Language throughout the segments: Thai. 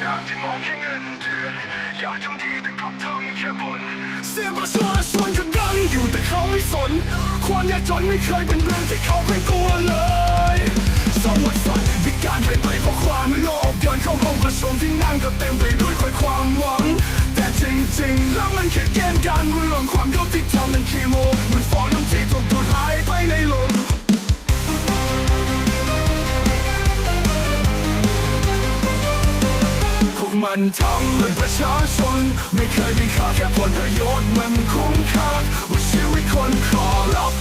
อยากที่มองแค่เงินเดือนอยากทำดีแต่กลับทำแค่บนเสียประชาชนก็ดังอยู่แต่เขาไม่สนความยากจนไม่เคยเป็นเรื่องที่เขาเป็นกลัวเลยสวัสดิ์มีการเป็นไปเพราะความโลภเดินเข้าห้องประชุมที่นั่งก็เต็มไปด้วยความหวัง แต่จริงๆแล้วมันแค่เกมการเมืองความยุติธรรมมันขี้โม มันทำเพื่อประชาชน ไม่เคยมีค่าแค่ผลประโยชน์มันคุ้มค่าว่าชีวิตคนขอรับ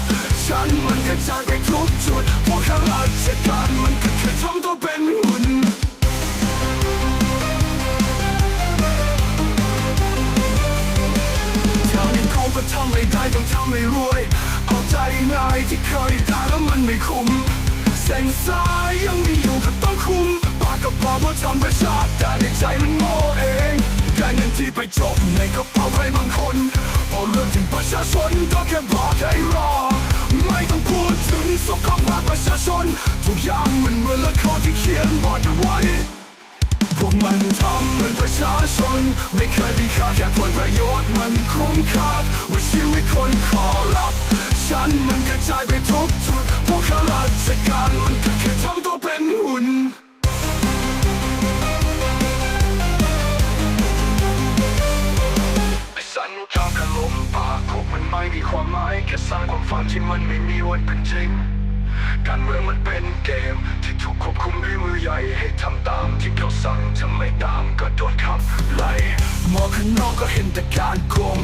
ฉันมันกระจายไปทุกจุดพวกข้าราชการมันก็แค่ทำตัวเป็นหุ่นทำให้เขาก็ทำไม่ได้ต้องทำให้รวย เอาใจนายที่เคยได้แล้วมันไม่คุ้มเส้นสายยังมีอยู่ก็ต้องคุม กก็บอว่าทำเพื่อชาติแต่ในใจมันโง่เองการเงินที่ไปจบในกระเป๋าใครบางคนพอเรื่องถึงประชาชนก็แค่บอกให้รอ ไม่ต้องพูดถึงสุขภาพประชาชน ทุกอย่างมันเหมือนละครที่เขียนบอาไว้พวกมันทำเหมือนประชาชน ไม่เคยมีค่าแค่ผลประโยชน์มันคุ้มค่าว่าชีวิตคนขอรับ ฉันมันกระจายไปทุก ความหมายแค่สร้างความฝันที่มันไม่มีวันเป็นจริง การเมืองมันเป็นเกม ที่ถูกควบคุมด้วยมือใหญ่ให้ทำตามที่เขาสั่งจะไม่ตามก็โดนขับไล่มองข้างนอกก็เห็นแต่การโกง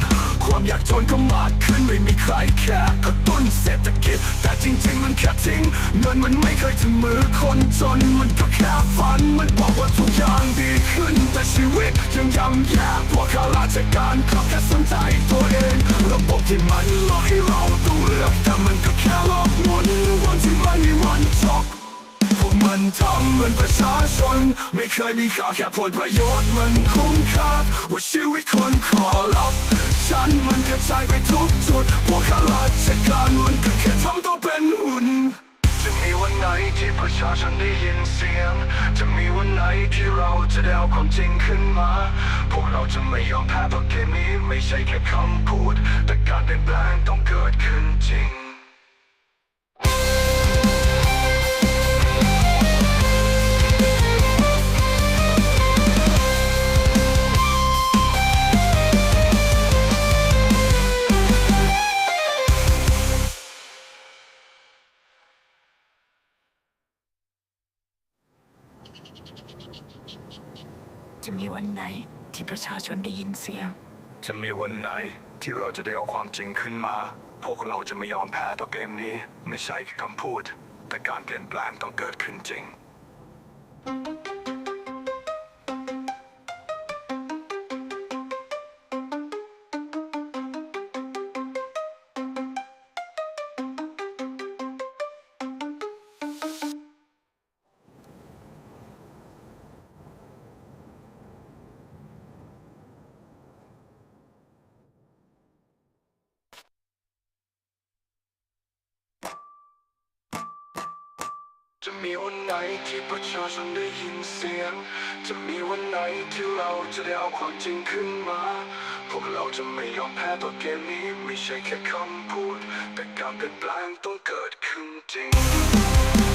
ความอยากจนก็มากขึ้นไม่มีใครแค่กระตุ้นเศรษฐกิจ แต่จริง ๆ มันแค่ทิ้งเงินมันไม่เคยถึงมือคนจนมันก็แค่ฝันมันบอกว่าทุก ยังย่ำแย่พวกข้าราชการก็แค่สนใจตัวเองระบบที่มันหลอกให้เราต้องเลือกแต่มันก็แค่หลอกหมดวันที่ไม่มีวันจบพวกมันทำเหมือนประชาชน ไม่เคยมีค่าแค่ผลประโยชน์มันคุ้มค่าว่าชีวิตคนขอรับฉันมันกระจายไปทุกจุดพวกข้าราชการมันก็แค่ทำตัวเป็นหุ่นจะมีวันไหนที่ประชาชนได้ยินเสียง จะมีวันไหนที่เรา จะได้เอาความจริงขึ้นมา พวกเราจะไม่ยอมแพ้เพราะเกมนี้ไม่ใช่แค่คำพูด แต่การเปลี่ยนแปลงต้องเกิดขึ้น จะมีวันไหนที่ประชาชนได้ยินเสียง จะมีวันไหนที่เราจะได้เอาความจริงขึ้นมา พวกเราจะไม่ยอมแพ้ต่อเกมนี้ ไม่ใช่แค่คำพูด แต่การเปลี่ยนแปลงต้องเกิดขึ้นจริง จะมีวันไหนที่ประชาชนได้ยินเสียง จะมีวันไหนที่เราจะได้เอาความจริงขึ้นมา พวกเราจะไม่ยอมแพ้ต่อเกมนี้ไม่ใช่แค่คำพูด แต่การเปลี่ยนแปลงต้องเกิดขึ้นจริง